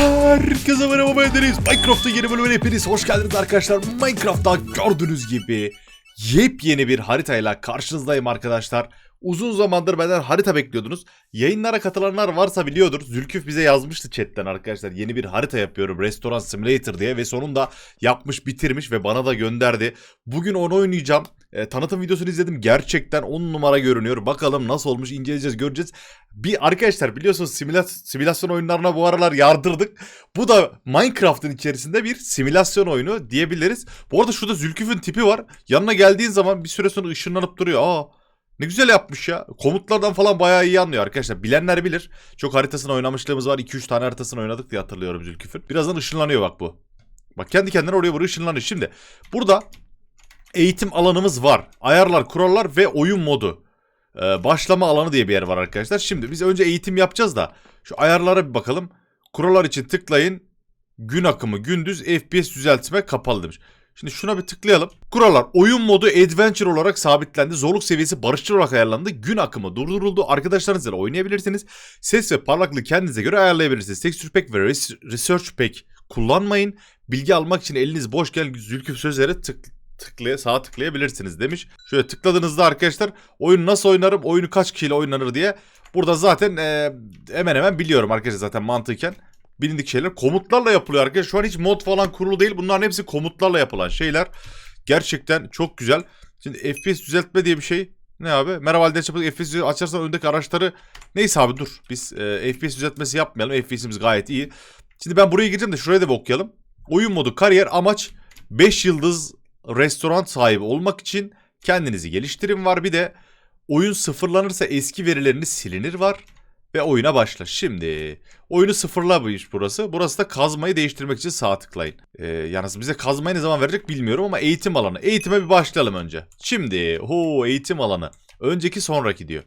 Herkese merhaba ben Deniz. Minecraft'ın yeni bölümüne hepiniz hoş geldiniz arkadaşlar. Minecraft'ta gördüğünüz gibi yepyeni bir haritayla karşınızdayım arkadaşlar. Uzun zamandır benden harita bekliyordunuz. Yayınlara katılanlar varsa biliyordur. Zülküf bize yazmıştı chatten arkadaşlar. Yeni bir harita yapıyorum Restoran Simulator diye ve sonunda yapmış bitirmiş ve bana da gönderdi. Bugün onu oynayacağım. E, tanıtım videosunu izledim. Gerçekten 10 numara görünüyor. Bakalım nasıl olmuş inceleyeceğiz göreceğiz. Bir arkadaşlar biliyorsunuz simüla- simülasyon oyunlarına bu aralar yardırdık. Bu da Minecraft'ın içerisinde bir simülasyon oyunu diyebiliriz. Bu arada şurada Zülküf'ün tipi var. Yanına geldiğin zaman bir süre sonra ışınlanıp duruyor. Aa ne güzel yapmış ya. Komutlardan falan bayağı iyi anlıyor arkadaşlar. Bilenler bilir. Çok haritasını oynamışlığımız var. 2-3 tane haritasını oynadık diye hatırlıyorum Zülküf'ün. Birazdan ışınlanıyor bak bu. Bak kendi kendine oraya buraya ışınlanıyor. Şimdi burada eğitim alanımız var. Ayarlar, kurallar ve oyun modu. Ee, başlama alanı diye bir yer var arkadaşlar. Şimdi biz önce eğitim yapacağız da şu ayarlara bir bakalım. Kurallar için tıklayın. Gün akımı gündüz FPS düzeltme kapalı demiş. Şimdi şuna bir tıklayalım. Kurallar oyun modu adventure olarak sabitlendi. Zorluk seviyesi barışçıl olarak ayarlandı. Gün akımı durduruldu. Arkadaşlarınızla oynayabilirsiniz. Ses ve parlaklığı kendinize göre ayarlayabilirsiniz. Texture Pack ve Res- Research Pack kullanmayın. Bilgi almak için eliniz boşken Zülküf sözlere tık tıklaya sağa tıklayabilirsiniz demiş. Şöyle tıkladığınızda arkadaşlar oyun nasıl oynarım, oyunu kaç kişiyle oynanır diye burada zaten e, hemen hemen biliyorum arkadaşlar zaten mantıken bilindik şeyler. Komutlarla yapılıyor arkadaşlar. Şu an hiç mod falan kurulu değil. Bunların hepsi komutlarla yapılan şeyler. Gerçekten çok güzel. Şimdi FPS düzeltme diye bir şey. Ne abi? Merhaba Alden Çapı FPS açarsan öndeki araçları... Neyse abi dur. Biz e, FPS düzeltmesi yapmayalım. FPS'imiz gayet iyi. Şimdi ben buraya gireceğim de şuraya da bir okuyalım. Oyun modu kariyer amaç 5 yıldız restoran sahibi olmak için kendinizi geliştirin var. Bir de oyun sıfırlanırsa eski verileriniz silinir var ve oyuna başla. Şimdi oyunu sıfırlamış burası. Burası da kazmayı değiştirmek için sağ tıklayın. Ee, yalnız bize kazmayı ne zaman verecek bilmiyorum ama eğitim alanı. Eğitime bir başlayalım önce. Şimdi ho eğitim alanı. Önceki sonraki diyor.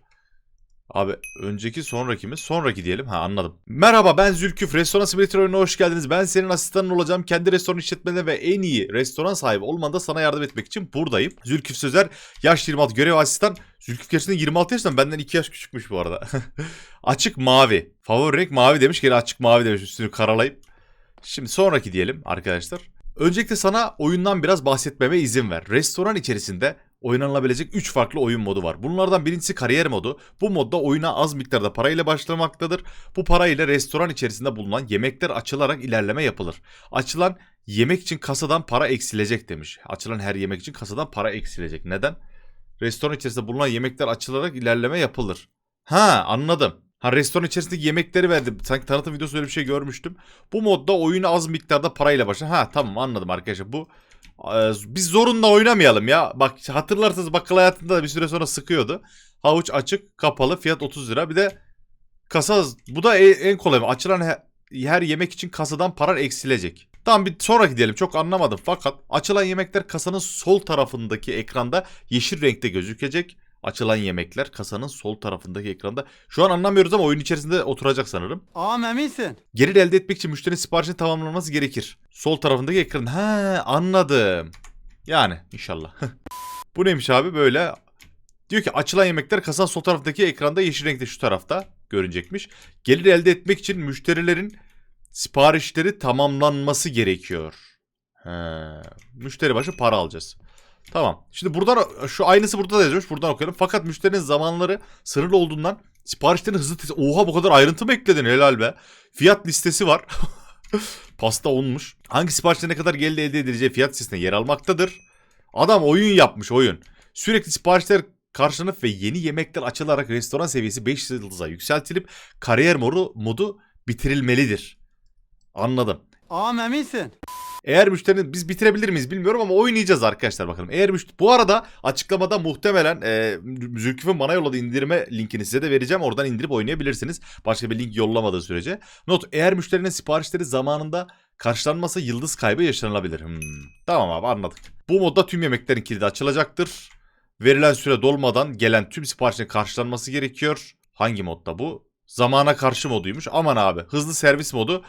Abi önceki sonraki mi? Sonraki diyelim. Ha anladım. Merhaba ben Zülküf. Restoran Simulator oyununa hoş geldiniz. Ben senin asistanın olacağım. Kendi restoran işletmende ve en iyi restoran sahibi olmanda sana yardım etmek için buradayım. Zülküf Sözer. Yaş 26 görev asistan. Zülküf gerçekten 26 yaşından benden 2 yaş küçükmüş bu arada. açık mavi. Favori renk mavi demiş. Gene açık mavi demiş üstünü karalayıp. Şimdi sonraki diyelim arkadaşlar. Öncelikle sana oyundan biraz bahsetmeme izin ver. Restoran içerisinde oynanılabilecek 3 farklı oyun modu var. Bunlardan birincisi kariyer modu. Bu modda oyuna az miktarda parayla başlamaktadır. Bu para ile restoran içerisinde bulunan yemekler açılarak ilerleme yapılır. Açılan yemek için kasadan para eksilecek demiş. Açılan her yemek için kasadan para eksilecek. Neden? Restoran içerisinde bulunan yemekler açılarak ilerleme yapılır. Ha anladım. Ha restoran içerisindeki yemekleri verdim. Sanki tanıtım videosu öyle bir şey görmüştüm. Bu modda oyunu az miktarda parayla başlar. Ha tamam anladım arkadaşlar. Bu biz zorunla oynamayalım ya. Bak hatırlarsanız bakkal hayatında da bir süre sonra sıkıyordu. Havuç açık, kapalı, fiyat 30 lira. Bir de kasa bu da e- en kolay. Açılan he- her yemek için kasadan para eksilecek. Tamam bir sonraki diyelim çok anlamadım fakat açılan yemekler kasanın sol tarafındaki ekranda yeşil renkte gözükecek. Açılan yemekler kasanın sol tarafındaki ekranda. Şu an anlamıyoruz ama oyun içerisinde oturacak sanırım. Ağam eminsin. Gelir elde etmek için müşterinin siparişini tamamlaması gerekir. Sol tarafındaki ekran. He anladım. Yani inşallah. Bu neymiş abi böyle. Diyor ki açılan yemekler kasanın sol taraftaki ekranda yeşil renkte şu tarafta görünecekmiş. Gelir elde etmek için müşterilerin siparişleri tamamlanması gerekiyor. He. Müşteri başı para alacağız. Tamam. Şimdi buradan şu aynısı burada da yazıyormuş. Buradan okuyalım. Fakat müşterinin zamanları sınırlı olduğundan siparişlerin hızlı Oha bu kadar ayrıntı mı ekledin helal be. Fiyat listesi var. Pasta olmuş. Hangi siparişte ne kadar gelir elde edileceği fiyat listesinde yer almaktadır. Adam oyun yapmış oyun. Sürekli siparişler karşılanıp ve yeni yemekler açılarak restoran seviyesi 5 yıldıza yükseltilip kariyer modu, modu bitirilmelidir. Anladım. Ağam eminsin. Eğer müşterinin biz bitirebilir miyiz bilmiyorum ama oynayacağız arkadaşlar bakalım. Eğer müşteri bu arada açıklamada muhtemelen e, Zülküf'ün bana yolladığı indirme linkini size de vereceğim. Oradan indirip oynayabilirsiniz. Başka bir link yollamadığı sürece. Not eğer müşterinin siparişleri zamanında karşılanmasa yıldız kaybı yaşanılabilir. Hmm. Tamam abi anladık. Bu modda tüm yemeklerin kilidi açılacaktır. Verilen süre dolmadan gelen tüm siparişlerin karşılanması gerekiyor. Hangi modda bu? Zamana karşı moduymuş. Aman abi hızlı servis modu.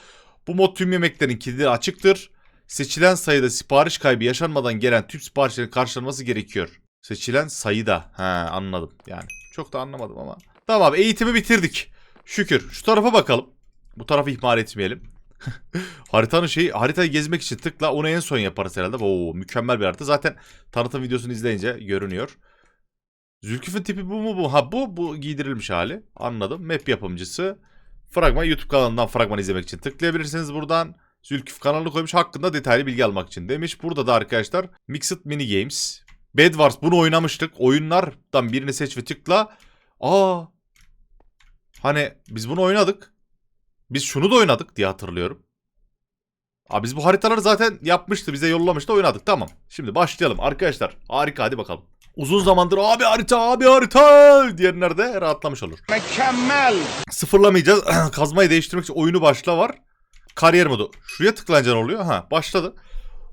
Bu mod tüm yemeklerin kilidi açıktır. Seçilen sayıda sipariş kaybı yaşanmadan gelen tüm siparişlerin karşılanması gerekiyor. Seçilen sayıda. He anladım yani. Çok da anlamadım ama. Tamam eğitimi bitirdik. Şükür. Şu tarafa bakalım. Bu tarafı ihmal etmeyelim. Haritanın şeyi haritayı gezmek için tıkla onu en son yaparız herhalde. Oo mükemmel bir harita. Zaten tanıtım videosunu izleyince görünüyor. Zülküf'ün tipi bu mu bu? Ha bu bu giydirilmiş hali. Anladım. Map yapımcısı. Fragman YouTube kanalından fragman izlemek için tıklayabilirsiniz buradan. Zülküf kanalını koymuş hakkında detaylı bilgi almak için demiş. Burada da arkadaşlar Mixed Mini Games. Bed Wars bunu oynamıştık. Oyunlardan birini seç ve tıkla. Aa. Hani biz bunu oynadık. Biz şunu da oynadık diye hatırlıyorum. Abi biz bu haritaları zaten yapmıştı. Bize yollamıştı oynadık. Tamam. Şimdi başlayalım arkadaşlar. Harika hadi bakalım. Uzun zamandır abi harita abi harita diyenler de rahatlamış olur. Mükemmel. Sıfırlamayacağız. Kazmayı değiştirmek için oyunu başla var. Kariyer modu. Şuraya tıklayınca ne oluyor? Ha başladı.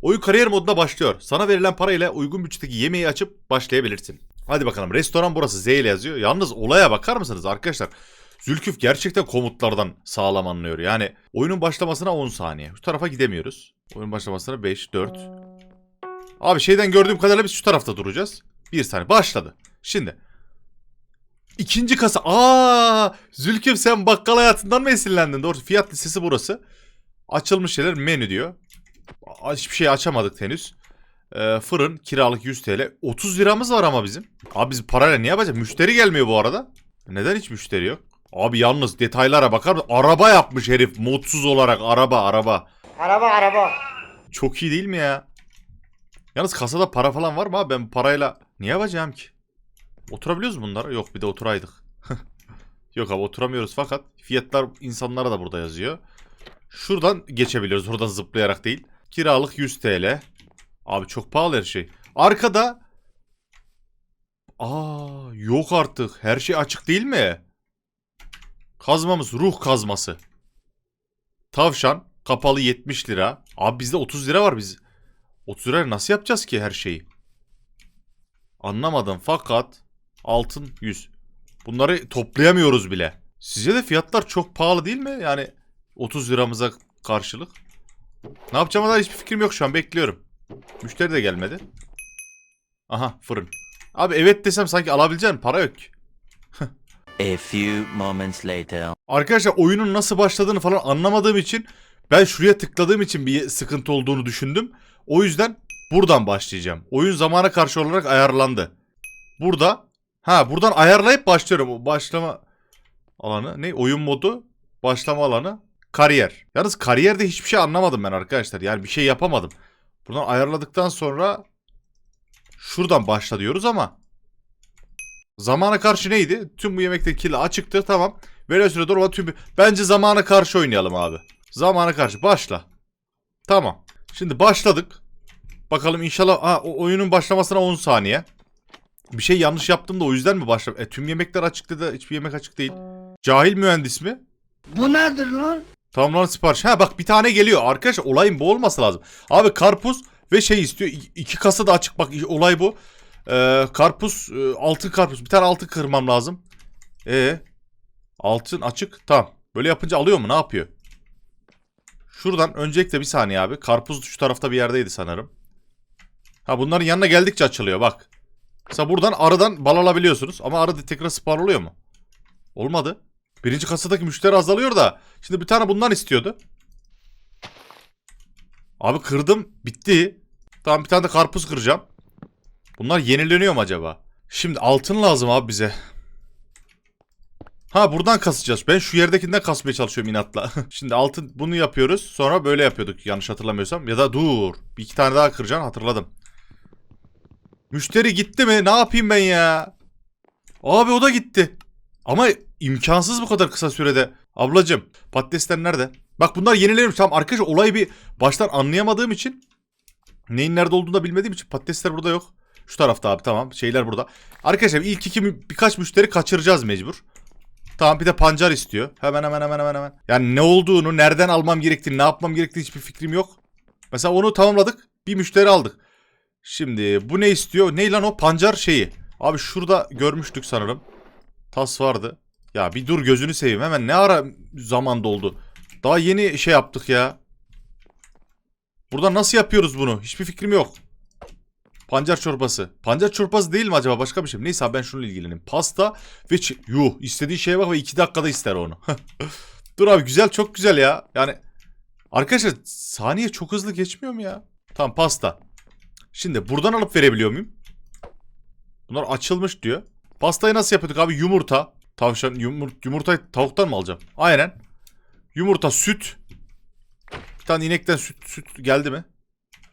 Oyun kariyer moduna başlıyor. Sana verilen parayla uygun bütçedeki yemeği açıp başlayabilirsin. Hadi bakalım. Restoran burası. Z ile yazıyor. Yalnız olaya bakar mısınız arkadaşlar? Zülküf gerçekten komutlardan sağlam anlıyor. Yani oyunun başlamasına 10 saniye. Şu tarafa gidemiyoruz. Oyun başlamasına 5, 4. Abi şeyden gördüğüm kadarıyla biz şu tarafta duracağız. Bir saniye. Başladı. Şimdi. İkinci kasa. Aa, Zülküf sen bakkal hayatından mı esinlendin? Doğru. Fiyat listesi burası. Açılmış şeyler menü diyor. Hiçbir şey açamadık henüz. Ee, fırın kiralık 100 TL. 30 liramız var ama bizim. Abi biz parayla ne yapacağız? Müşteri gelmiyor bu arada. Neden hiç müşteri yok? Abi yalnız detaylara bakar mısın? Araba yapmış herif modsuz olarak araba araba. Araba araba. Çok iyi değil mi ya? Yalnız kasada para falan var mı abi? Ben parayla ne yapacağım ki? Oturabiliyoruz bunlara? Yok bir de oturaydık. Yok abi oturamıyoruz fakat fiyatlar insanlara da burada yazıyor. Şuradan geçebiliyoruz. Oradan zıplayarak değil. Kiralık 100 TL. Abi çok pahalı her şey. Arkada Aa yok artık. Her şey açık değil mi? Kazmamız ruh kazması. Tavşan kapalı 70 lira. Abi bizde 30 lira var biz. 30 liraya nasıl yapacağız ki her şeyi? Anlamadım fakat altın 100. Bunları toplayamıyoruz bile. Sizce de fiyatlar çok pahalı değil mi? Yani 30 liramıza karşılık. Ne yapacağıma dair hiçbir fikrim yok şu an bekliyorum. Müşteri de gelmedi. Aha fırın. Abi evet desem sanki alabileceğim para yok. A few moments later. Arkadaşlar oyunun nasıl başladığını falan anlamadığım için ben şuraya tıkladığım için bir sıkıntı olduğunu düşündüm. O yüzden buradan başlayacağım. Oyun zamana karşı olarak ayarlandı. Burada ha buradan ayarlayıp başlıyorum. O Başlama alanı ne? Oyun modu, başlama alanı, kariyer. Yalnız kariyerde hiçbir şey anlamadım ben arkadaşlar. Yani bir şey yapamadım. Buradan ayarladıktan sonra şuradan başla diyoruz ama Zamana karşı neydi? Tüm bu yemekte kili açıktı tamam. Süre durma tüm... Bence zamana karşı oynayalım abi. Zamana karşı başla. Tamam. Şimdi başladık. Bakalım inşallah... Ha, oyunun başlamasına 10 saniye. Bir şey yanlış yaptım da o yüzden mi başladım? E tüm yemekler açıktı da hiçbir yemek açık değil. Cahil mühendis mi? Bu nedir lan? Tamamlanan sipariş. Ha bak bir tane geliyor. Arkadaş olayın bu olması lazım. Abi karpuz ve şey istiyor. İki kasa da açık. Bak olay bu. Ee, karpuz, e, altın karpuz. Bir tane altın kırmam lazım. E altın açık. Tamam. Böyle yapınca alıyor mu? Ne yapıyor? Şuradan öncelikle bir saniye abi. Karpuz şu tarafta bir yerdeydi sanırım. Ha bunların yanına geldikçe açılıyor bak. Mesela buradan arıdan bal alabiliyorsunuz. Ama arı tekrar spawn oluyor mu? Olmadı. Birinci kasadaki müşteri azalıyor da. Şimdi bir tane bundan istiyordu. Abi kırdım. Bitti. Tamam bir tane de karpuz kıracağım. Bunlar yenileniyor mu acaba? Şimdi altın lazım abi bize. Ha buradan kasacağız. Ben şu yerdekinden kasmaya çalışıyorum inatla. Şimdi altın bunu yapıyoruz. Sonra böyle yapıyorduk yanlış hatırlamıyorsam. Ya da dur. Bir iki tane daha kıracaksın hatırladım. Müşteri gitti mi? Ne yapayım ben ya? Abi o da gitti. Ama imkansız bu kadar kısa sürede. Ablacım patatesler nerede? Bak bunlar yenileniyor. Tamam arkadaşlar olayı bir baştan anlayamadığım için neyin nerede olduğunu da bilmediğim için patatesler burada yok. Şu tarafta abi tamam. Şeyler burada. Arkadaşlar ilk iki birkaç müşteri kaçıracağız mecbur. Tamam bir de pancar istiyor. Hemen hemen hemen hemen hemen. Yani ne olduğunu, nereden almam gerektiğini, ne yapmam gerektiği hiçbir fikrim yok. Mesela onu tamamladık. Bir müşteri aldık. Şimdi bu ne istiyor? Ne lan o pancar şeyi. Abi şurada görmüştük sanırım. Tas vardı. Ya bir dur gözünü seveyim. Hemen ne ara zaman doldu. Daha yeni şey yaptık ya. Burada nasıl yapıyoruz bunu? Hiçbir fikrim yok. Pancar çorbası. Pancar çorbası değil mi acaba başka bir şey mi? Neyse ben şununla ilgileneyim. Pasta ve yuh istediği şeye bak ve iki dakikada ister onu. Dur abi güzel çok güzel ya. Yani Arkadaşlar saniye çok hızlı geçmiyor mu ya? Tamam pasta. Şimdi buradan alıp verebiliyor muyum? Bunlar açılmış diyor. Pastayı nasıl yapıyorduk abi? Yumurta. Tavşan yumur, yumurtayı tavuktan mı alacağım? Aynen. Yumurta, süt. Bir tane inekten süt, süt geldi mi?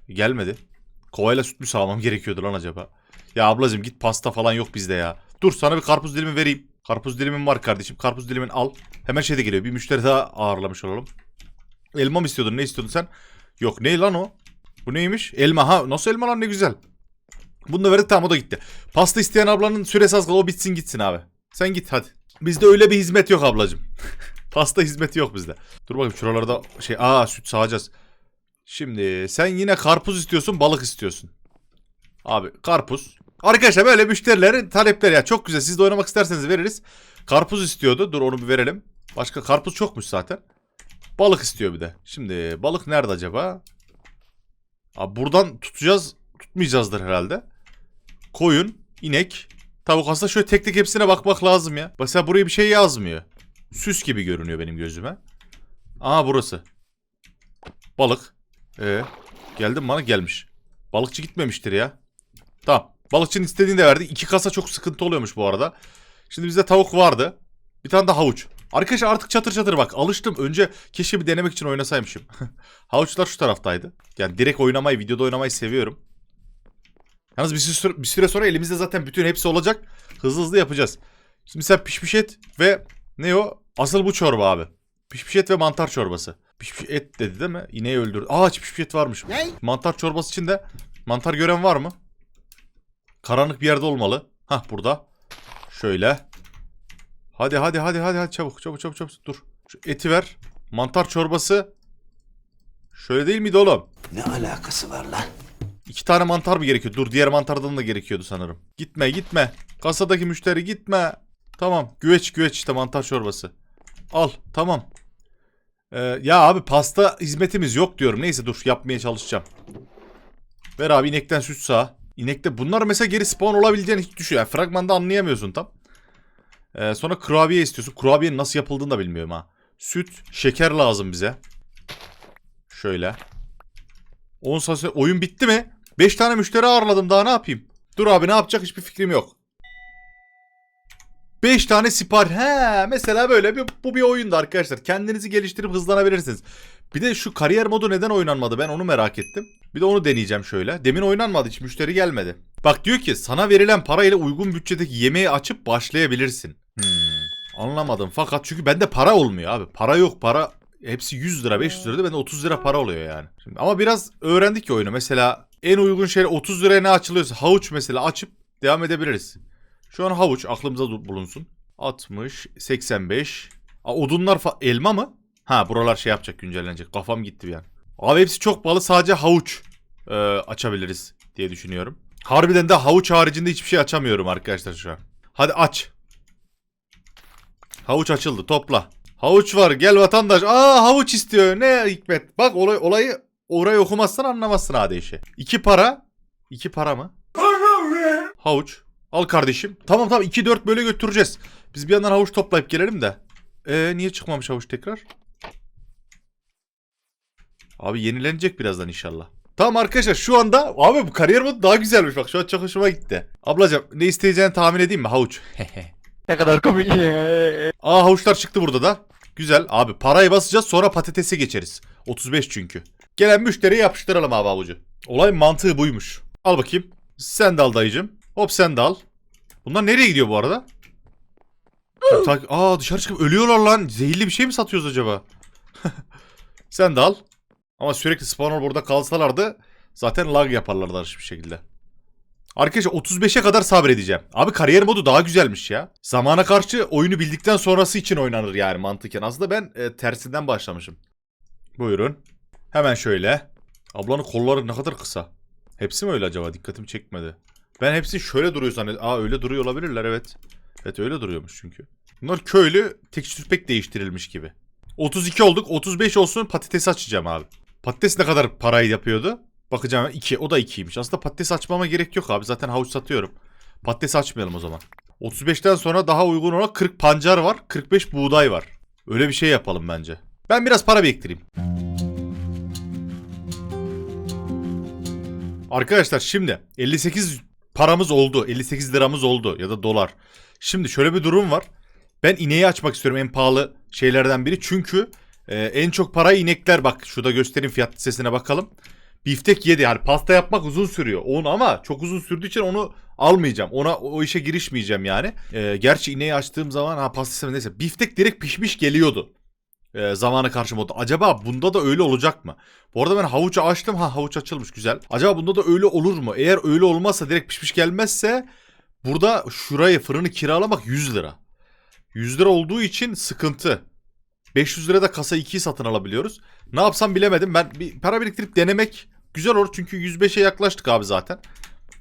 Gelmedi. Kovayla süt mü sağlamam gerekiyordu lan acaba? Ya ablacığım git pasta falan yok bizde ya. Dur sana bir karpuz dilimi vereyim. Karpuz dilimim var kardeşim. Karpuz dilimini al. Hemen şey de geliyor. Bir müşteri daha ağırlamış olalım. Elma mı istiyordun? Ne istiyordun sen? Yok ne lan o? Bu neymiş? Elma ha. Nasıl elma lan ne güzel. Bunu da verdik tamam o da gitti. Pasta isteyen ablanın süresi az kaldı. O bitsin gitsin abi. Sen git hadi. Bizde öyle bir hizmet yok ablacığım. Pasta hizmeti yok bizde. Dur bakayım şuralarda şey aa süt sağacağız. Şimdi sen yine karpuz istiyorsun balık istiyorsun. Abi karpuz. Arkadaşlar böyle müşterilerin talepleri ya çok güzel. Siz de oynamak isterseniz veririz. Karpuz istiyordu. Dur onu bir verelim. Başka karpuz çokmuş zaten. Balık istiyor bir de. Şimdi balık nerede acaba? Abi buradan tutacağız. Tutmayacağızdır herhalde. Koyun, inek, tavuk. Aslında şöyle tek tek hepsine bakmak lazım ya. Mesela buraya bir şey yazmıyor. Süs gibi görünüyor benim gözüme. Aa burası. Balık. Ee, geldim bana gelmiş. Balıkçı gitmemiştir ya. Tamam. Balıkçının istediğini de verdik. İki kasa çok sıkıntı oluyormuş bu arada. Şimdi bizde tavuk vardı. Bir tane de havuç. Arkadaşlar artık çatır çatır bak alıştım. Önce keşke bir denemek için oynasaymışım. Havuçlar şu taraftaydı. Yani direkt oynamayı, videoda oynamayı seviyorum. Yalnız bir süre, bir süre sonra elimizde zaten bütün hepsi olacak. Hızlı hızlı yapacağız. Şimdi mesela pişmiş et ve ne o? Asıl bu çorba abi. Pişmiş et ve mantar çorbası. Pişmiş et dedi değil mi? İneği öldürdü. Aa pişmiş et varmış. Ne? Mantar çorbası için de mantar gören var mı? Karanlık bir yerde olmalı. Hah burada. Şöyle. Hadi hadi hadi hadi hadi çabuk çabuk çabuk çabuk dur. Şu eti ver. Mantar çorbası. Şöyle değil miydi oğlum? Ne alakası var lan? İki tane mantar mı gerekiyor? Dur diğer mantardan da gerekiyordu sanırım. Gitme gitme. Kasadaki müşteri gitme. Tamam güveç güveç işte mantar çorbası. Al tamam. Ee, ya abi pasta hizmetimiz yok diyorum. Neyse dur yapmaya çalışacağım. Ver abi inekten süt sağ. İnekte bunlar mesela geri spawn olabileceğini hiç düşüyor. Yani fragmanda anlayamıyorsun tam. Ee, sonra kurabiye istiyorsun. Kurabiyenin nasıl yapıldığını da bilmiyorum ha. Süt, şeker lazım bize. Şöyle. 10 saat oyun bitti mi? 5 tane müşteri ağırladım daha ne yapayım? Dur abi ne yapacak hiçbir fikrim yok. 5 tane sipariş. He mesela böyle bir bu bir oyundu arkadaşlar. Kendinizi geliştirip hızlanabilirsiniz. Bir de şu kariyer modu neden oynanmadı ben onu merak ettim. Bir de onu deneyeceğim şöyle. Demin oynanmadı hiç müşteri gelmedi. Bak diyor ki sana verilen parayla uygun bütçedeki yemeği açıp başlayabilirsin. Hmm, anlamadım fakat çünkü bende para olmuyor abi. Para yok para hepsi 100 lira 500 lira da bende 30 lira para oluyor yani. Şimdi, ama biraz öğrendik ki oyunu. Mesela en uygun şey 30 liraya ne açılıyorsa havuç mesela açıp devam edebiliriz. Şu an havuç aklımıza bulunsun. 60, 85. Aa, odunlar elma mı? Ha buralar şey yapacak güncellenecek. Kafam gitti bir an. Abi hepsi çok pahalı sadece havuç e, açabiliriz diye düşünüyorum. Harbiden de havuç haricinde hiçbir şey açamıyorum arkadaşlar şu an. Hadi aç. Havuç açıldı topla. Havuç var gel vatandaş. Aa havuç istiyor ne hikmet. Bak olay, olayı orayı okumazsan anlamazsın hadi. İki para. İki para mı? Havuç. Al kardeşim. Tamam tamam 2-4 böyle götüreceğiz. Biz bir yandan havuç toplayıp gelelim de. Ee niye çıkmamış havuç tekrar? Abi yenilenecek birazdan inşallah. Tamam arkadaşlar şu anda abi bu kariyer modu daha güzelmiş bak şu an çok hoşuma gitti. Ablacığım ne isteyeceğini tahmin edeyim mi havuç? Ne kadar komik. Aa havuçlar çıktı burada da. Güzel abi parayı basacağız sonra patatese geçeriz. 35 çünkü. Gelen müşteriye yapıştıralım abi havucu. Olay mantığı buymuş. Al bakayım. Sen de al dayıcım. Hop sen de al. Bunlar nereye gidiyor bu arada? Ta- Aa dışarı çıkıp ölüyorlar lan. Zehirli bir şey mi satıyoruz acaba? sen de al. Ama sürekli spawner burada kalsalardı zaten lag yaparlardı bir şekilde. Arkadaşlar 35'e kadar sabredeceğim. Abi kariyer modu daha güzelmiş ya. Zamana karşı oyunu bildikten sonrası için oynanır yani mantıken. Aslında ben e, tersinden başlamışım. Buyurun. Hemen şöyle. Ablanın kolları ne kadar kısa. Hepsi mi öyle acaba? Dikkatimi çekmedi. Ben hepsi şöyle duruyor zannediyorum. Aa öyle duruyor olabilirler evet. Evet öyle duruyormuş çünkü. Bunlar köylü tekstür pek değiştirilmiş gibi. 32 olduk. 35 olsun patates açacağım abi. Patates ne kadar parayı yapıyordu? Bakacağım 2. O da 2'ymiş. Aslında patates açmama gerek yok abi. Zaten havuç satıyorum. Patates açmayalım o zaman. 35'ten sonra daha uygun olarak 40 pancar var. 45 buğday var. Öyle bir şey yapalım bence. Ben biraz para biriktireyim. Arkadaşlar şimdi 58 paramız oldu. 58 liramız oldu ya da dolar. Şimdi şöyle bir durum var. Ben ineği açmak istiyorum en pahalı şeylerden biri. Çünkü e, en çok parayı inekler bak şurada göstereyim fiyat listesine bakalım. Biftek 7 yani pasta yapmak uzun sürüyor. Onu ama çok uzun sürdüğü için onu almayacağım. Ona o işe girişmeyeceğim yani. E, gerçi ineği açtığım zaman ha pasta istemem neyse. Biftek direkt pişmiş geliyordu. E, zamanı karşıma oldu. Acaba bunda da öyle olacak mı? Bu arada ben havucu açtım. Ha havuç açılmış güzel. Acaba bunda da öyle olur mu? Eğer öyle olmazsa direkt pişmiş gelmezse burada şurayı fırını kiralamak 100 lira. 100 lira olduğu için sıkıntı. 500 lira da kasa 2'yi satın alabiliyoruz. Ne yapsam bilemedim. Ben bir para biriktirip denemek güzel olur. Çünkü 105'e yaklaştık abi zaten.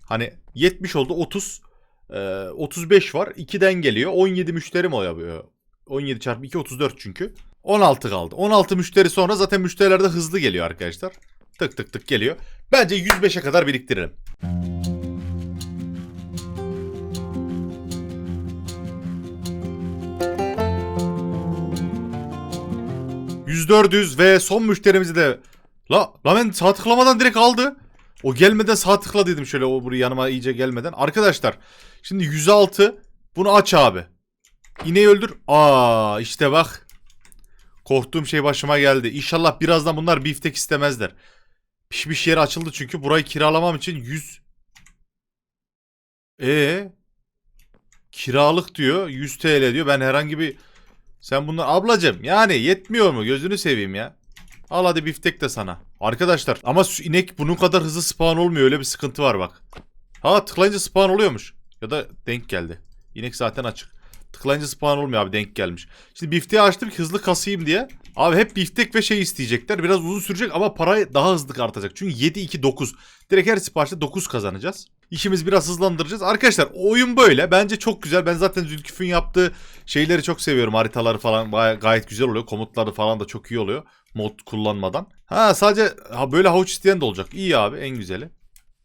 Hani 70 oldu 30. e, 35 var. 2'den geliyor. 17 müşterim oluyor. 17 çarpı 2 34 çünkü. 16 kaldı. 16 müşteri sonra zaten müşteriler de hızlı geliyor arkadaşlar. Tık tık tık geliyor. Bence 105'e kadar biriktirelim. %400 ve son müşterimizi de La, la ben sağ tıklamadan direkt aldı. O gelmeden sağ tıkla dedim şöyle o buraya yanıma iyice gelmeden. Arkadaşlar şimdi 106 bunu aç abi. İneği öldür. Aa işte bak. Korktuğum şey başıma geldi. İnşallah birazdan bunlar biftek istemezler. Pişmiş yeri açıldı çünkü burayı kiralamam için 100 E kiralık diyor 100 TL diyor. Ben herhangi bir sen bunlar ablacım yani yetmiyor mu? Gözünü seveyim ya. Al hadi biftek de sana. Arkadaşlar ama inek bunun kadar hızlı spawn olmuyor. Öyle bir sıkıntı var bak. Ha tıklayınca spawn oluyormuş. Ya da denk geldi. İnek zaten açık. Tıklayınca spawn olmuyor abi denk gelmiş. Şimdi bifteği açtım hızlı kasayım diye. Abi hep biftek ve şey isteyecekler. Biraz uzun sürecek ama parayı daha hızlı artacak. Çünkü 7 2 9. Direkt her siparişte 9 kazanacağız. İşimiz biraz hızlandıracağız. Arkadaşlar oyun böyle. Bence çok güzel. Ben zaten Zülküf'ün yaptığı şeyleri çok seviyorum. Haritaları falan gayet güzel oluyor. Komutları falan da çok iyi oluyor. Mod kullanmadan. Ha sadece ha, böyle havuç isteyen de olacak. İyi abi en güzeli.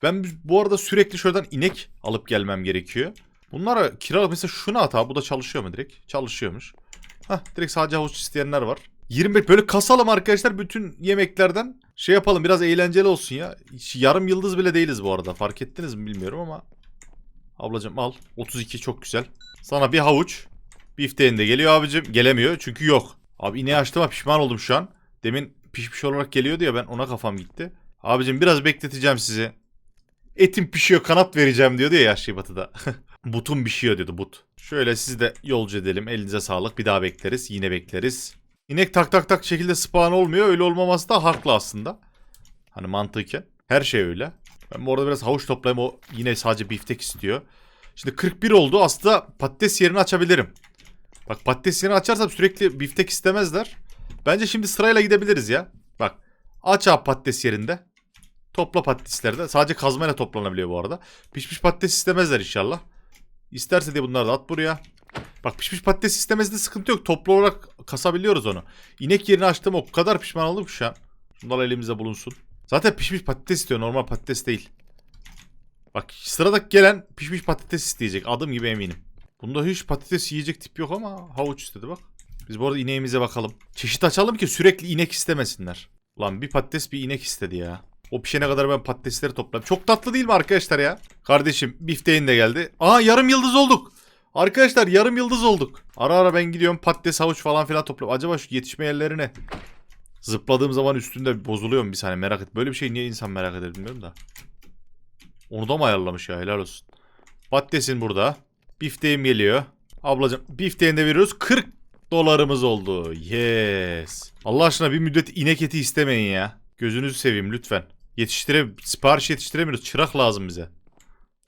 Ben bu arada sürekli şuradan inek alıp gelmem gerekiyor. Bunlara kiralık mesela şunu at abi. Bu da çalışıyor mu direkt? Çalışıyormuş. Hah direkt sadece havuç isteyenler var. 25 böyle kasalım arkadaşlar bütün yemeklerden. Şey yapalım biraz eğlenceli olsun ya. Yarım yıldız bile değiliz bu arada. Fark ettiniz mi bilmiyorum ama. Ablacım al. 32 çok güzel. Sana bir havuç. Bifteğin de geliyor abicim. Gelemiyor çünkü yok. Abi ineği açtığıma pişman oldum şu an. Demin pişmiş olarak geliyordu ya ben ona kafam gitti. Abicim biraz bekleteceğim sizi. Etim pişiyor kanat vereceğim diyordu ya yaşlı batıda. Butum pişiyor diyordu but. Şöyle sizi de yolcu edelim. Elinize sağlık. Bir daha bekleriz. Yine bekleriz. İnek tak tak tak şekilde spawn olmuyor. Öyle olmaması da haklı aslında. Hani mantıken. Her şey öyle. Ben bu arada biraz havuç toplayayım. O yine sadece biftek istiyor. Şimdi 41 oldu. Aslında patates yerini açabilirim. Bak patates yerini açarsam sürekli biftek istemezler. Bence şimdi sırayla gidebiliriz ya. Bak. Aç abi patates yerinde. Topla patatesleri de. Sadece kazmayla toplanabiliyor bu arada. Pişmiş patates istemezler inşallah. İsterse de bunları da at buraya. Bak pişmiş patates istemesinde sıkıntı yok. Toplu olarak kasabiliyoruz onu. İnek yerini açtım o kadar pişman oldum şu an. Bunlar elimizde bulunsun. Zaten pişmiş patates istiyor. Normal patates değil. Bak sıradaki gelen pişmiş patates isteyecek. Adım gibi eminim. Bunda hiç patates yiyecek tip yok ama havuç istedi bak. Biz bu arada ineğimize bakalım. Çeşit açalım ki sürekli inek istemesinler. Ulan bir patates bir inek istedi ya. O pişene kadar ben patatesleri toplarım. Çok tatlı değil mi arkadaşlar ya? Kardeşim bifteğin de geldi. Aa yarım yıldız olduk. Arkadaşlar yarım yıldız olduk. Ara ara ben gidiyorum patates havuç falan filan topluyorum. Acaba şu yetişme yerlerine zıpladığım zaman üstünde bozuluyor mu bir saniye merak et. Böyle bir şey niye insan merak eder bilmiyorum da. Onu da mı ayarlamış ya helal olsun. Patatesin burada. Bifteğim geliyor. Ablacım bifteğini de veriyoruz. 40 dolarımız oldu. Yes. Allah aşkına bir müddet inek eti istemeyin ya. Gözünüzü seveyim lütfen. Yetiştire sipariş yetiştiremiyoruz. Çırak lazım bize.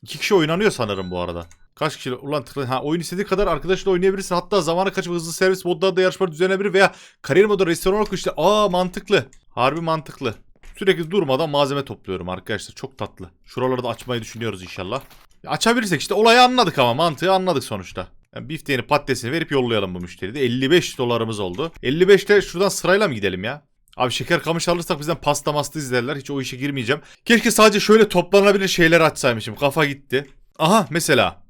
İki kişi oynanıyor sanırım bu arada. Kaç kişi? Ulan tıkla. Ha oyun istediği kadar arkadaşla oynayabilirsin. Hatta zamanı kaçıp hızlı servis modlarda yarışmalar düzenlenebilir veya kariyer modu restoran olarak işte. Aa mantıklı. Harbi mantıklı. Sürekli durmadan malzeme topluyorum arkadaşlar. Çok tatlı. Şuraları da açmayı düşünüyoruz inşallah. Açabilirsek işte olayı anladık ama mantığı anladık sonuçta. Yani bifteğini patatesini verip yollayalım bu müşteriyi de. 55 dolarımız oldu. 55'te şuradan sırayla mı gidelim ya? Abi şeker kamış alırsak bizden pasta mastı izlerler. Hiç o işe girmeyeceğim. Keşke sadece şöyle toplanabilir şeyler açsaymışım. Kafa gitti. Aha mesela.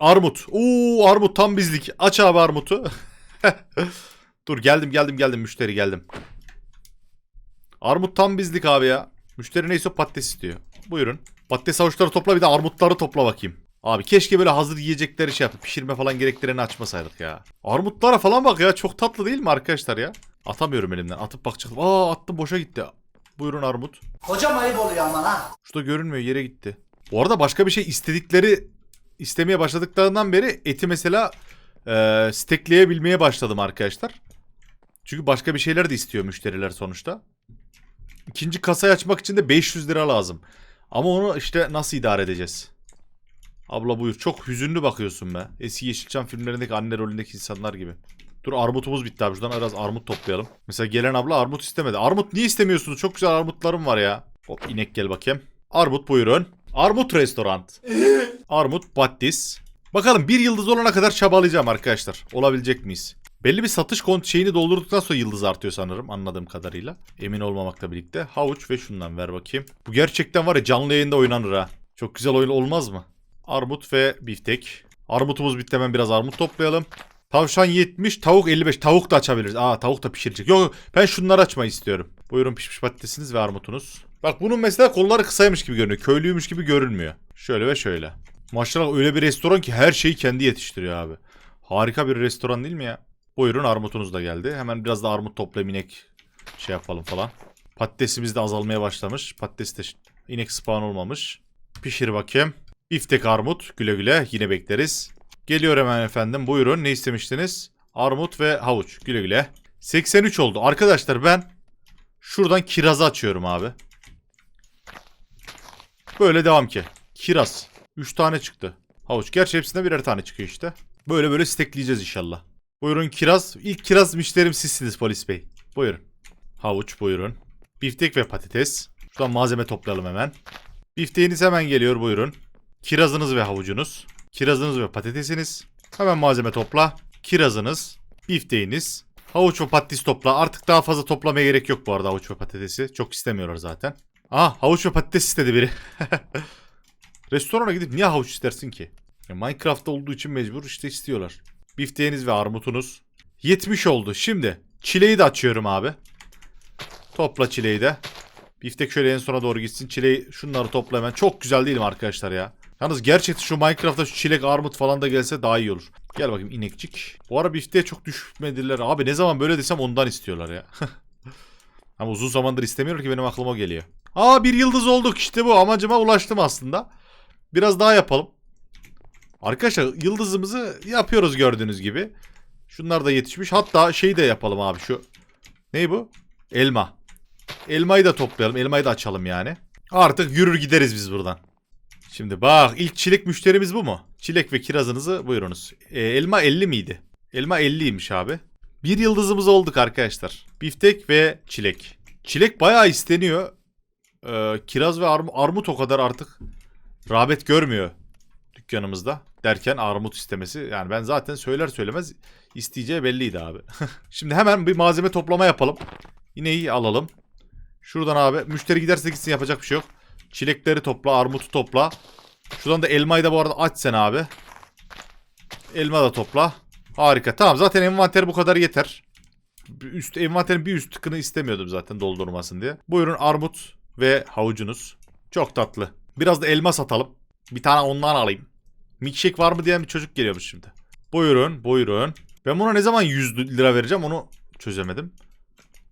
Armut. Oo armut tam bizlik. Aç abi armutu. Dur geldim geldim geldim müşteri geldim. Armut tam bizlik abi ya. Müşteri neyse patates istiyor. Buyurun. Patates havuçları topla bir de armutları topla bakayım. Abi keşke böyle hazır yiyecekleri şey yapıp pişirme falan gerektireni açmasaydık ya. Armutlara falan bak ya çok tatlı değil mi arkadaşlar ya? Atamıyorum elimden. Atıp bakacaktım. Aa attım boşa gitti. Buyurun armut. Hocam ayıp oluyor ama ha. Şurada görünmüyor yere gitti. Bu arada başka bir şey istedikleri istemeye başladıklarından beri eti mesela e, stekleyebilmeye başladım arkadaşlar. Çünkü başka bir şeyler de istiyor müşteriler sonuçta. İkinci kasayı açmak için de 500 lira lazım. Ama onu işte nasıl idare edeceğiz? Abla buyur. Çok hüzünlü bakıyorsun be. Eski Yeşilçam filmlerindeki anne rolündeki insanlar gibi. Dur armutumuz bitti abi. Şuradan biraz armut toplayalım. Mesela gelen abla armut istemedi. Armut niye istemiyorsunuz? Çok güzel armutlarım var ya. Hop inek gel bakayım. Armut buyurun. Armut restoran. Armut Battis. Bakalım bir yıldız olana kadar çabalayacağım arkadaşlar. Olabilecek miyiz? Belli bir satış kont şeyini doldurduktan sonra yıldız artıyor sanırım anladığım kadarıyla. Emin olmamakla birlikte. Havuç ve şundan ver bakayım. Bu gerçekten var ya canlı yayında oynanır ha. Çok güzel oyun olmaz mı? Armut ve biftek. Armutumuz bitti hemen biraz armut toplayalım. Tavşan 70, tavuk 55. Tavuk da açabiliriz. Aa tavuk da pişirecek. Yok ben şunları açmayı istiyorum. Buyurun pişmiş patatesiniz ve armutunuz. Bak bunun mesela kolları kısaymış gibi görünüyor. Köylüymüş gibi görünmüyor. Şöyle ve şöyle. Maşallah öyle bir restoran ki her şeyi kendi yetiştiriyor abi. Harika bir restoran değil mi ya? Buyurun armutunuz da geldi. Hemen biraz da armut toplayayım inek şey yapalım falan. Patatesimiz de azalmaya başlamış. Patates de inek spawn olmamış. Pişir bakayım. Biftek armut güle güle yine bekleriz. Geliyor hemen efendim buyurun ne istemiştiniz? Armut ve havuç güle güle. 83 oldu. Arkadaşlar ben şuradan kirazı açıyorum abi. Böyle devam ki. Kiraz. 3 tane çıktı. Havuç. Gerçi hepsinde birer tane çıkıyor işte. Böyle böyle stekleyeceğiz inşallah. Buyurun kiraz. İlk kiraz müşterim sizsiniz polis bey. Buyurun. Havuç buyurun. Biftek ve patates. Şuradan malzeme toplayalım hemen. Bifteğiniz hemen geliyor buyurun. Kirazınız ve havucunuz. Kirazınız ve patatesiniz. Hemen malzeme topla. Kirazınız, bifteğiniz, havuç ve patates topla. Artık daha fazla toplamaya gerek yok bu arada havuç ve patatesi. Çok istemiyorlar zaten. Ah havuç ve patates istedi biri. Restorana gidip niye havuç istersin ki? Minecraft'ta olduğu için mecbur işte istiyorlar. Bifteğiniz ve armutunuz. 70 oldu. Şimdi çileği de açıyorum abi. Topla çileği de. Biftek şöyle en sona doğru gitsin. Çileği şunları topla hemen. Çok güzel değil mi arkadaşlar ya? Yalnız gerçekten şu Minecraft'ta şu çilek armut falan da gelse daha iyi olur. Gel bakayım inekçik. Bu ara bifteğe çok düşmediler. Abi ne zaman böyle desem ondan istiyorlar ya. Ama uzun zamandır istemiyor ki benim aklıma geliyor. Aa bir yıldız olduk işte bu. Amacıma ulaştım aslında. Biraz daha yapalım. Arkadaşlar yıldızımızı yapıyoruz gördüğünüz gibi. Şunlar da yetişmiş. Hatta şey de yapalım abi şu. Ney bu? Elma. Elmayı da toplayalım. Elmayı da açalım yani. Artık yürür gideriz biz buradan. Şimdi bak ilk çilek müşterimiz bu mu? Çilek ve kirazınızı buyurunuz. E, elma 50 miydi? Elma 50'ymiş abi. Bir yıldızımız olduk arkadaşlar. Biftek ve çilek. Çilek bayağı isteniyor. Ee, kiraz ve arm- armut o kadar artık rağbet görmüyor dükkanımızda. Derken armut istemesi. Yani ben zaten söyler söylemez isteyeceği belliydi abi. Şimdi hemen bir malzeme toplama yapalım. İneği alalım. Şuradan abi müşteri giderse gitsin yapacak bir şey yok. Çilekleri topla, armutu topla. Şuradan da elmayı da bu arada aç sen abi. Elma da topla. Harika. Tamam zaten envanter bu kadar yeter. Üst envanterin bir üst tıkını istemiyordum zaten doldurmasın diye. Buyurun armut ve havucunuz. Çok tatlı. Biraz da elma satalım. Bir tane ondan alayım. Milkshake var mı diyen bir çocuk geliyormuş şimdi. Buyurun, buyurun. Ben buna ne zaman 100 lira vereceğim onu çözemedim.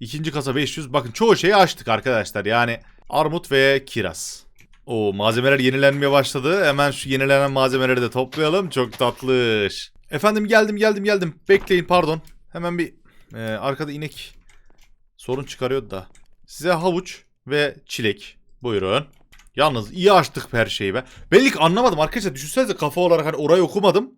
İkinci kasa 500. Bakın çoğu şeyi açtık arkadaşlar. Yani armut ve kiraz. O malzemeler yenilenmeye başladı. Hemen şu yenilenen malzemeleri de toplayalım. Çok tatlış. Efendim geldim geldim geldim. Bekleyin pardon. Hemen bir e, arkada inek sorun çıkarıyordu da. Size havuç ve çilek. Buyurun. Yalnız iyi açtık her şeyi be. Belli ki anlamadım arkadaşlar. Düşünsenize kafa olarak hani orayı okumadım.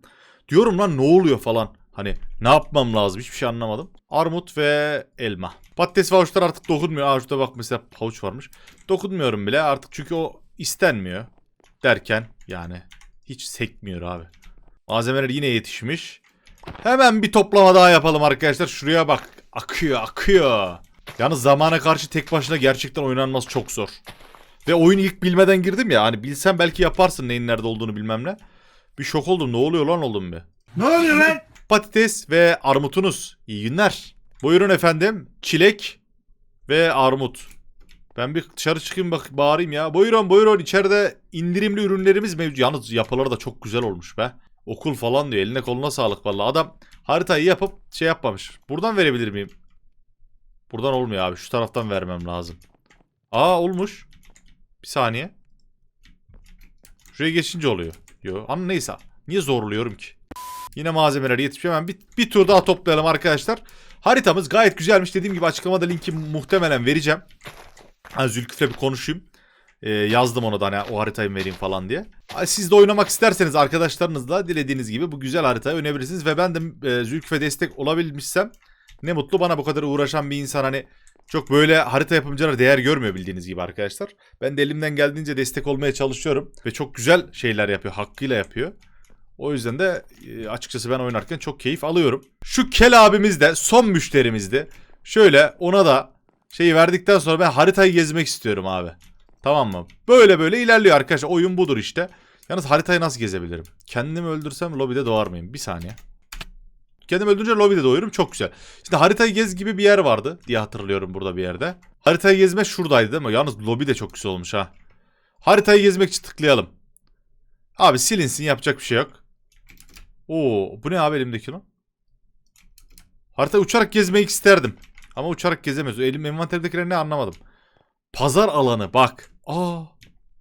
Diyorum lan ne oluyor falan. Hani ne yapmam lazım hiçbir şey anlamadım. Armut ve elma. Patates ve havuçlar artık dokunmuyor. Aa bak mesela havuç varmış. Dokunmuyorum bile artık çünkü o istenmiyor. Derken yani hiç sekmiyor abi. Malzemeler yine yetişmiş. Hemen bir toplama daha yapalım arkadaşlar. Şuraya bak. Akıyor akıyor. Yalnız zamana karşı tek başına gerçekten oynanması çok zor. Ve oyunu ilk bilmeden girdim ya. Hani bilsem belki yaparsın neyin nerede olduğunu bilmem ne. Bir şok oldum. Ne oluyor lan oldum bir. Ne oluyor lan? Patates ve armutunuz. İyi günler. Buyurun efendim. Çilek ve armut. Ben bir dışarı çıkayım bak bağırayım ya. Buyurun buyurun içeride indirimli ürünlerimiz mevcut. Yalnız yapıları da çok güzel olmuş be. Okul falan diyor. Eline koluna sağlık vallahi. Adam haritayı yapıp şey yapmamış. Buradan verebilir miyim? Buradan olmuyor abi. Şu taraftan vermem lazım. Aa olmuş. Bir saniye. Şuraya geçince oluyor. Yo, ama neyse. Niye zorluyorum ki? Yine malzemeleri yetişiyor. Hemen bir, bir tur daha toplayalım arkadaşlar. Haritamız gayet güzelmiş. Dediğim gibi açıklamada linki muhtemelen vereceğim. Ha, Zülküf'le bir konuşayım. Ee, yazdım ona da hani o haritayı vereyim falan diye. Siz de oynamak isterseniz arkadaşlarınızla dilediğiniz gibi bu güzel haritayı önebilirsiniz. Ve ben de e, Zülküf'e destek olabilmişsem ne mutlu bana bu kadar uğraşan bir insan hani çok böyle harita yapımcıları değer görmüyor bildiğiniz gibi arkadaşlar. Ben de elimden geldiğince destek olmaya çalışıyorum. Ve çok güzel şeyler yapıyor. Hakkıyla yapıyor. O yüzden de e, açıkçası ben oynarken çok keyif alıyorum. Şu Kel abimiz de son müşterimizdi. Şöyle ona da şeyi verdikten sonra ben haritayı gezmek istiyorum abi. Tamam mı? Böyle böyle ilerliyor arkadaşlar. Oyun budur işte. Yalnız haritayı nasıl gezebilirim? Kendimi öldürsem lobide doğar mıyım? Bir saniye. Kendimi öldürünce lobide doğuyorum. Çok güzel. Şimdi haritayı gez gibi bir yer vardı diye hatırlıyorum burada bir yerde. Haritayı gezme şuradaydı değil mi? Yalnız lobi de çok güzel olmuş ha. Haritayı gezmek için tıklayalım. Abi silinsin yapacak bir şey yok. Oo, bu ne abi elimdeki lan? Harita uçarak gezmek isterdim. Ama uçarak gezemiyoruz. Elim envanterimdekileri ne anlamadım. Pazar alanı bak. Aa.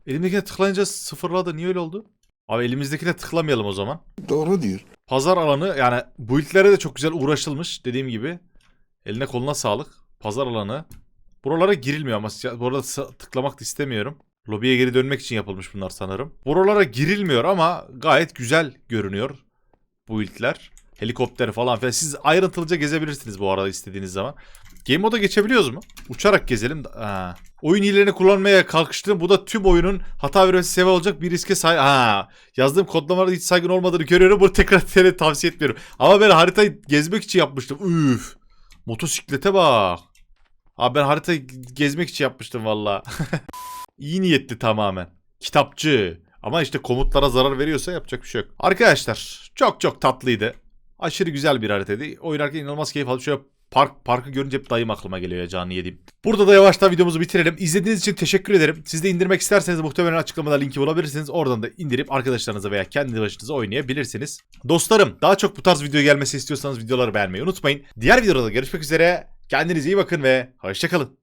Elimdekine tıklayınca sıfırladı. Niye öyle oldu? Abi elimizdekine tıklamayalım o zaman. Doğru diyor. Pazar alanı yani build'lere de çok güzel uğraşılmış dediğim gibi. Eline koluna sağlık. Pazar alanı. Buralara girilmiyor ama burada tıklamak da istemiyorum. Lobiye geri dönmek için yapılmış bunlar sanırım. Buralara girilmiyor ama gayet güzel görünüyor build'ler. Helikopter falan filan. Siz ayrıntılıca gezebilirsiniz bu arada istediğiniz zaman. Game moda geçebiliyoruz mu? Uçarak gezelim. Ha. Oyun hilelerini kullanmaya kalkıştım. Bu da tüm oyunun hata vermesi sebep olacak bir riske sahip. Ha. Yazdığım kodlamalarda hiç saygın olmadığını görüyorum. Bunu tekrar tekrar tavsiye etmiyorum. Ama ben haritayı gezmek için yapmıştım. Üf. Motosiklete bak. Abi ben haritayı gezmek için yapmıştım valla. İyi niyetli tamamen. Kitapçı. Ama işte komutlara zarar veriyorsa yapacak bir şey yok. Arkadaşlar çok çok tatlıydı. Aşırı güzel bir haritaydı. Oynarken inanılmaz keyif aldım. Şöyle park parkı görünce hep dayım aklıma geliyor ya canı yediğim. Burada da yavaştan videomuzu bitirelim. İzlediğiniz için teşekkür ederim. Siz de indirmek isterseniz muhtemelen açıklamada linki bulabilirsiniz. Oradan da indirip arkadaşlarınıza veya kendi başınıza oynayabilirsiniz. Dostlarım daha çok bu tarz video gelmesi istiyorsanız videoları beğenmeyi unutmayın. Diğer videoda görüşmek üzere. Kendinize iyi bakın ve hoşçakalın.